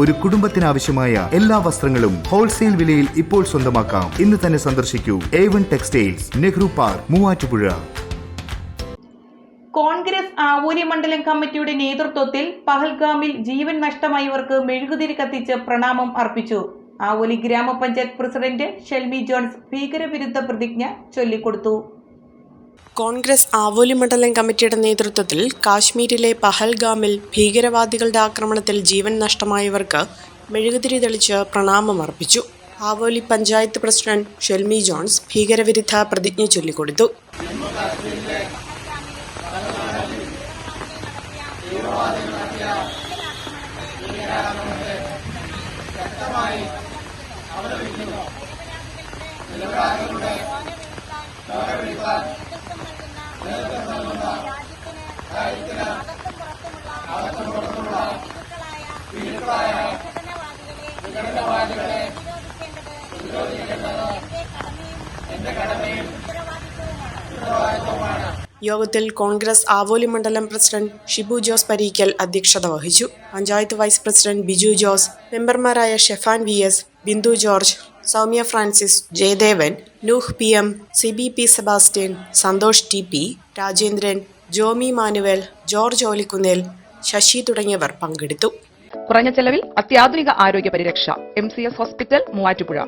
ഒരു കുടുംബത്തിനാവശ്യമായ എല്ലാ വസ്ത്രങ്ങളും ഹോൾസെയിൽ വിലയിൽ ഇപ്പോൾ സ്വന്തമാക്കാം. ഇന്ന് തന്നെ സന്ദർശിക്കൂ. A one textiles Nehru park Muvattupuzha. Congress ആവൂരി മണ്ഡലം കമ്മിറ്റിയുടെ നേതൃത്വത്തിൽ പഹൽഗാമിൽ ജീവൻ നഷ്ടമായവർക്ക് മെഴുകുതിരി കത്തിച്ച് പ്രണാമം അർപ്പിച്ചു. ആവൂലി ഗ്രാമപഞ്ചായത്ത് പ്രസിഡന്റ് ഷെൽമി ജോൺസ് ഭീകരവിരുദ്ധ പ്രതിജ്ഞ ചൊല്ലിക്കൊടുത്തു. കോൺഗ്രസ് ആവോലി മണ്ഡലം കമ്മിറ്റിയുടെ നേതൃത്വത്തിൽ കാശ്മീരിലെ പഹൽഗാമിൽ ഭീകരവാദികളുടെ ആക്രമണത്തിൽ ജീവൻ നഷ്ടമായവർക്ക് മെഴുകുതിരി തെളിച്ച് പ്രണാമം അർപ്പിച്ചു. ആവോലി പഞ്ചായത്ത് പ്രസിഡന്റ് ഷെൽമി ജോൺസ് ഭീകരവിരുദ്ധ പ്രതിജ്ഞ ചൊല്ലിക്കൊടുത്തു. യോഗത്തിൽ കോൺഗ്രസ് ആവോലി മണ്ഡലം പ്രസിഡന്റ് ഷിബു ജോസ് പരീക്കൽ അധ്യക്ഷത വഹിച്ചു. പഞ്ചായത്ത് വൈസ് പ്രസിഡന്റ് ബിജു ജോസ് മെമ്പർമാരായ Shefan V S Bindu George Saumya Francis Jayadevan Nooh P M Sibi P Sebastian Santhosh T P Rajendran Jomy Manuel George Olikkunnel Sasi തുടങ്ങിയവർ പങ്കെടുത്തു. കുറഞ്ഞ ചെലവിൽ അത്യാധുനിക ആരോഗ്യ പരിരക്ഷ M C S hospital Muvattupuzha.